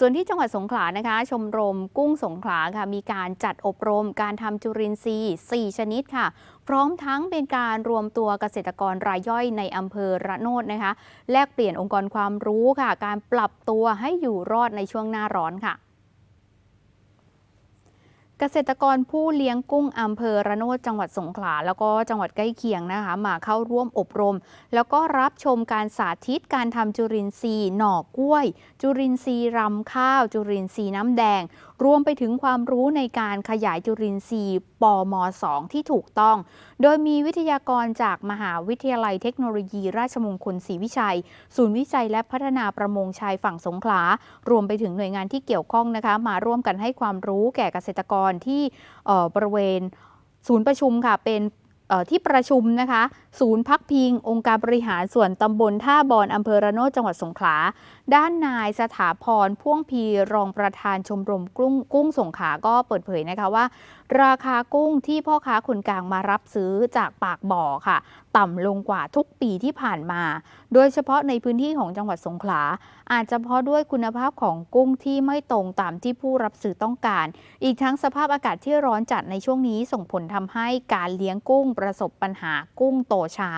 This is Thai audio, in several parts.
ส่วนที่จังหวัดสงขลานะคะ ชมรมกุ้งสงขลาค่ะ มีการจัดอบรมการทำจุลินทรีย์ 4 ชนิดค่ะ พร้อมทั้งเป็นการรวมตัวเกษตรกรรายย่อยในอำเภอระโนดนะคะ แลกเปลี่ยนองค์กรความรู้ค่ะ การปรับตัวให้อยู่รอดในช่วงหน้าร้อนค่ะ เกษตรกรผู้เลี้ยงกุ้งอำเภอระโนดจังหวัดสงขลาแล้วก็จังหวัดใกล้เคียงนะคะมาเข้าร่วมอบรม แล้วก็รับชมการสาธิตการทำจุลินทรีย์หน่อกล้วย จุลินทรีย์รำข้าว จุลินทรีย์น้ำแดง รวมไปถึงความรู้ในการขยายจุลินทรีย์ปม 2 ที่ถูกต้อง โดยมีวิทยากรจากมหาวิทยาลัยเทคโนโลยี ราชมงคลศรีวิชัย ศูนย์วิจัยและพัฒนาประมงชายฝั่งสงขลา รวมไปถึงหน่วยงานที่เกี่ยวข้องนะคะ มาร่วมกันให้ความรู้แก่เกษตรกรที่บริเวณศูนย์ประชุมค่ะเป็นที่ประชุมนะคะ ศูนย์พักพิง องค์การบริหารส่วนตำบลท่าบอนอำเภอระโนดจังหวัดสงขลา ด้านนายสถาพรพ่วงพีรองประธานชมรมกุ้งกุ้งสงขาก็เปิดเผยนะคะว่า ราคากุ้งที่พ่อค้าคนกลางมารับซื้อจากปากบ่อค่ะ ต่ำลงกว่าทุกปีที่ผ่านมา โดยเฉพาะในพื้นที่ของจังหวัดสงขลา อาจจะเพราะด้วยคุณภาพของกุ้งที่ไม่ตรงตามที่ผู้รับซื้อต้องการ อีกทั้งสภาพอากาศที่ร้อนจัดในช่วงนี้ส่งผลทำให้การเลี้ยงกุ้งประสบปัญหากุ้งโตช้า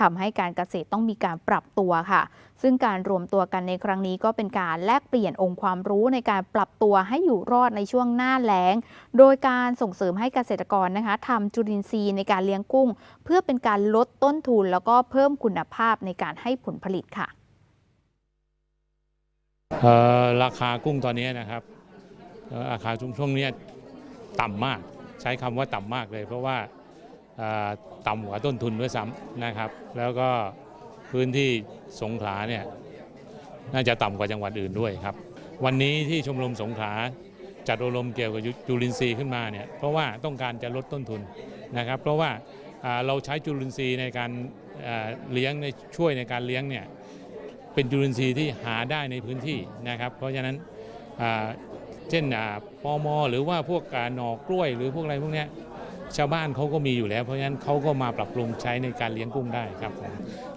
ทำให้การเกษตรต้องมีการปรับตัวค่ะ ซึ่งการรวมตัวกันในครั้งนี้ก็เป็นการแลกเปลี่ยนองค์ความรู้ในการปรับตัวให้อยู่รอดในช่วงหน้าแล้ง โดยการส่งเสริมให้เกษตรกรนะคะทำจุลินทรีย์ในการเลี้ยงกุ้ง เพื่อเป็นการลดต้นทุน แล้วก็เพิ่มคุณภาพในการให้ผลผลิตค่ะราคากุ้งตอนนี้นะครับราคาช่วงช่วงนี้ต่ำมากใช้คำว่าต่ำมากเลย เพราะว่าต่ำกว่าต้นทุนด้วยซ้ำนะครับ แล้วก็พื้นที่สงขลาเนี่ย น่าจะต่ำกว่าจังหวัดอื่นด้วยครับ วันนี้ที่ชมรมสงขลาจัดอบรมเกี่ยวกับจุลินทรีย์ขึ้นมาเนี่ยเพราะว่าต้องการจะลดต้นทุนนะครับ เพราะว่าเราใช้จุลินทรีย์ในการเลี้ยงในช่วยในการเลี้ยงเนี่ยเป็นจุลินทรีย์ที่หาได้ในพื้นที่นะครับ เพราะฉะนั้นเช่นปอมอหรือว่าพวกหน่อกล้วยหรือพวกอะไรพวกนี้ ชาวบ้านเขาก็มีอยู่แล้ว เพราะฉะนั้นเขาก็มาปรับปรุงใช้ในการเลี้ยงกุ้งได้ครับผม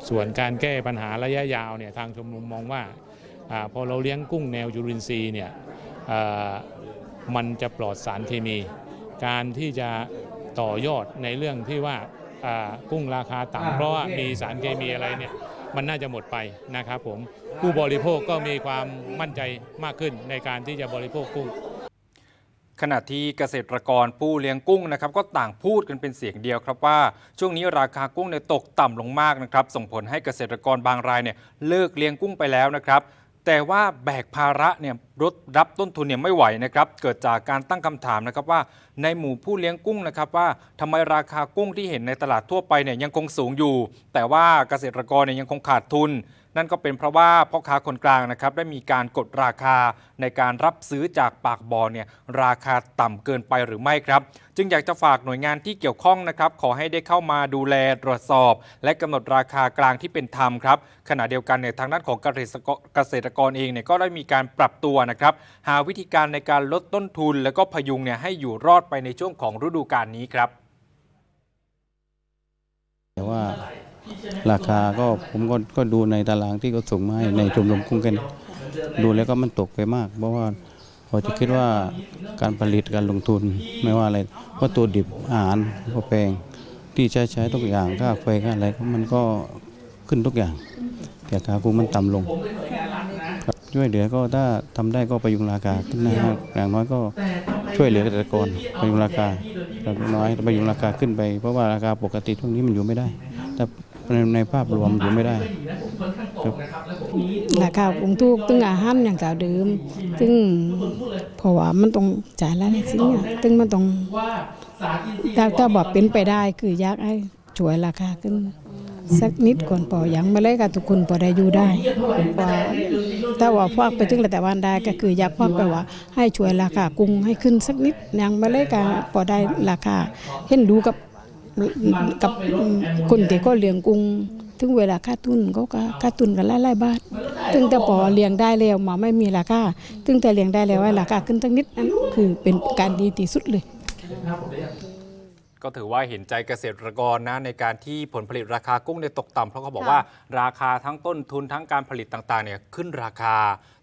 ส่วนการแก้ปัญหาระยะยาวเนี่ยทางชมรมมองว่าอาพอเราเลี้ยงกุ้งแนวจุลินทรีย์เนี่ยอ่ามันจะปลอดสารเคมี การที่จะต่อยอดในเรื่องที่ว่าอ่ากุ้งราคาต่ำเพราะว่ามีสารเคมีอะไรเนี่ยมันน่าจะหมดไปนะครับผมผู้บริโภคก็มีความมั่นใจมากขึ้นในการที่จะบริโภคกุ้ง ขณะที่เกษตรกรผู้เลี้ยงกุ้งนะครับก็ต่างพูดกันเป็นเสียงเดียวครับว่า ช่วงนี้ราคากุ้งเนี่ยตกต่ำลงมากนะครับ ส่งผลให้เกษตรกรบางรายเนี่ยเลิกเลี้ยงกุ้งไปแล้วนะครับ แต่ว่าแบกภาระเนี่ยลดรับต้นทุนเนี่ยไม่ไหวนะครับเกิดจากการตั้งคำถามนะครับว่าในหมู่ผู้เลี้ยงกุ้งนะครับว่าทำไมราคากุ้งที่เห็นในตลาดทั่วไปเนี่ยยังคงสูงอยู่ แต่ว่าเกษตรกรเนี่ยยังคงขาดทุน นั่นก็เป็นเพราะว่าพ่อค้าคนกลางนะครับได้มีการกดราคาในการรับซื้อจากปากบ่อเนี่ยราคาต่ำเกินไปหรือไม่ครับ จึงอยากจะฝากหน่วยงานที่เกี่ยวข้องนะครับขอให้ได้เข้ามาดูแลตรวจสอบ และกำหนดราคากลางที่เป็นธรรมครับขณะเดียวกันเนี่ยทางด้านของเกษตรกรเกษตรกรเองเนี่ยก็ได้มีการปรับตัวนะครับหาวิธีการในการลดต้นทุน แล้วก็พยุงเนี่ยให้อยู่รอดไปในช่วงของฤดูกาลนี้ครับ แต่ว่า ราคาก็ผมก็ก็ดูในตารางที่เขาส่งมาให้ในชมรมกุ้งกัน ดูแล้วก็มันตกไปมาก เพราะว่าพอจะคิดว่าการผลิตการลงทุนไม่ว่าอะไรเพราตัวดิบอาหารก็แพงที่ใช้ใช้ทุกอย่างค่าไฟค่าอะไรมันก็ขึ้นทุกอย่าง แต่ราคากุ้งมันต่ำลงช่วยเหลือก็ถ้าทำได้ก็ประยุงราคาขึ้นนะครับอย่างน้อยก็ช่วยเหลือเกษตรกรประยุงราคาอย่างน้อยประยุงราคาขึ้นไปเพราะว่าราคาปกติช่วงนี้มันอยู่ไม่ได้ แต่ ในในภาพรวมอยู่ไม่ได้ครับราคาคงถูกตึงอาหารอย่างเก่าเดิมซึ่งเพราะว่ามันต้องจ่ายรายได้สิ่งอะซึ่งมันต้องถ้าถ้าบอกเป็นไปได้คืออยากให้ช่วยราคาขึ้นสักนิดก่อนพอยังไม่เลยกับทุกคนพอได้อยู่ได้ว่าถ้าว่าพวกไปถึงรัฐบาลได้ก็คืออยากพวกไปว่า ให้ช่วยราคากุ้งให้ขึ้นสักนิดยังไม่เลยกับพอได้ราคาเห็นดูกับ กับคนที่ก็เลี้ยงกุ้งถึงเวลาค่าทุนเขาก็ค่าทุนกันหลายๆบาทถึงแต่พอเลี้ยงได้แล้วมาไม่มีราคาถึงแต่เลี้ยงได้แล้วให้ราคาขึ้นสักนิดนั้นคือเป็นการดีที่สุดเลย ก็ถือว่าเห็นใจเกษตรกรนะในการที่ผลผลิตราคากุ้งเนี่ยตกต่ำเพราะเขาบอกค่ะว่าราคาทั้งต้นทุนทั้งการผลิตต่างๆเนี่ยขึ้นราคา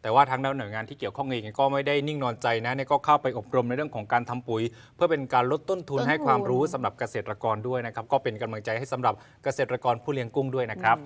แต่ว่าทางด้านหน่วยงานที่เกี่ยวข้องเองก็ไม่ได้นิ่งนอนใจนะเนี่ยก็เข้าไปอบรมในเรื่องของการทำปุ๋ย เพื่อเป็นการลดต้นทุนต้นทุน ให้ความรู้สำหรับเกษตรกรด้วยนะครับก็เป็นกำลังใจให้สำหรับเกษตรกรผู้เลี้ยงกุ้งด้วยนะครับ